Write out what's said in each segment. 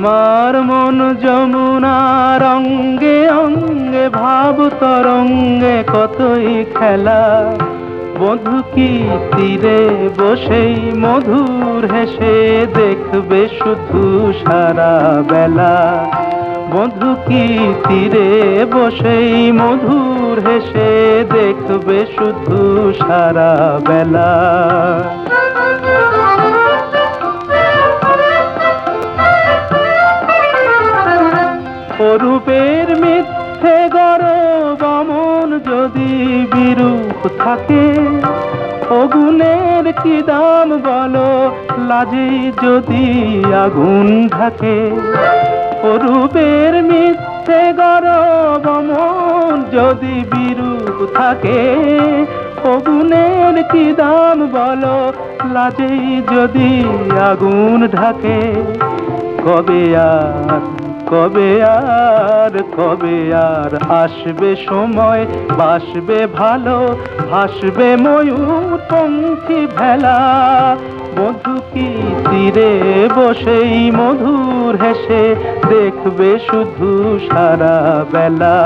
আমার মন যমুনা রঙ্গে অঙ্গে, ভাব তরঙ্গে কতই খেলা। বধু কি তীরে বসেই মধুর হেসে দেখবে শুধু সারা বেলা বধু কি তীরে বসেই মধুর হেসে দেখবে শুধু সারা বেলা অরূপের মিথ্যে গরব অমন যদি বিরূপ থাকে, অগুণের কি দাম বলো? লাজে যদি আগুন থাকে অরূপের মিথ্যে গরব অমন যদি বিরূপ থাকে, অগুণের কি দাম বলো? লাজেই যদি আগুন ঢাকে, কবে আর কবে আর কবে আর আসবে সময়, বাসবে ভালো, ভাসবে ময়ূর পঙ্খী ভেলা। মধু কি তীরে বসেই মধুর হেসে দেখবে শুধু সারা বেলা?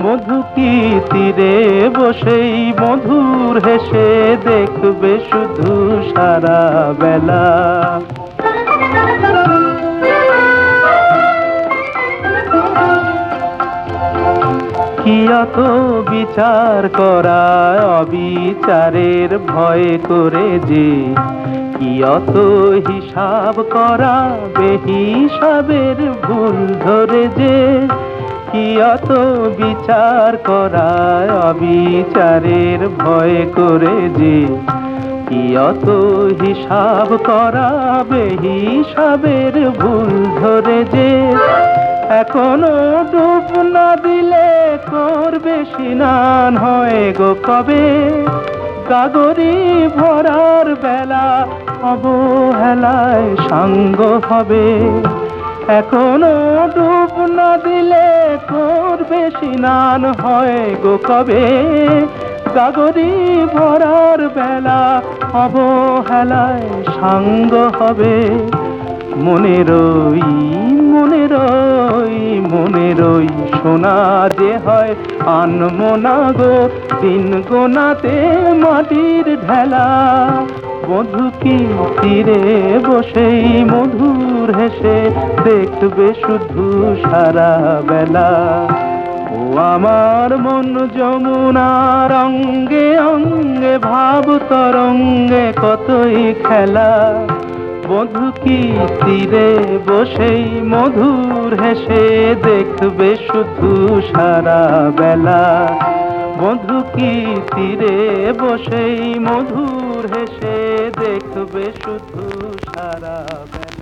মধু কি তীরে বসেই মধুর হেসে দেখবে শুধু সারা বেলা? কি অত বিচার করা অবিচারের ভয় করে যে। কি অত হিসাব করা বেহিসাবের ভুল ধরে যে। কি অত বিচার করা অবিচারের ভয় করে যে। কি অত হিসাব করা বেহিসাবের ভুল ধরে যে। এখনও ডুব না দিলে করবে স্নান হয় গো কবে? গাগরি ভরার বেলা অবহেলায় সাঙ্গ হবে। এখনও ডুব না দিলে করবে স্নান হয় গো কবে? গাগরি ভরার বেলা অবহেলায় সাঙ্গ হবে। মনে সোনা যে হয় আনমোনা গো। দিন গোনাতে মাটির ঢেলা। মধু কি তীরে বসেই মধুর হেসে, দেখবে শুধু সারা বেলা ও আমার মন যমুনার অঙ্গে অঙ্গে, ভাব তরঙ্গে কতই খেলা। মধু কি তীরে বসেই মধুর হেসে দেখবে শুধু সারা বেলা বধু কি তীরে বসেই মধুর হেসে দেখবে শুধু সারা বেলা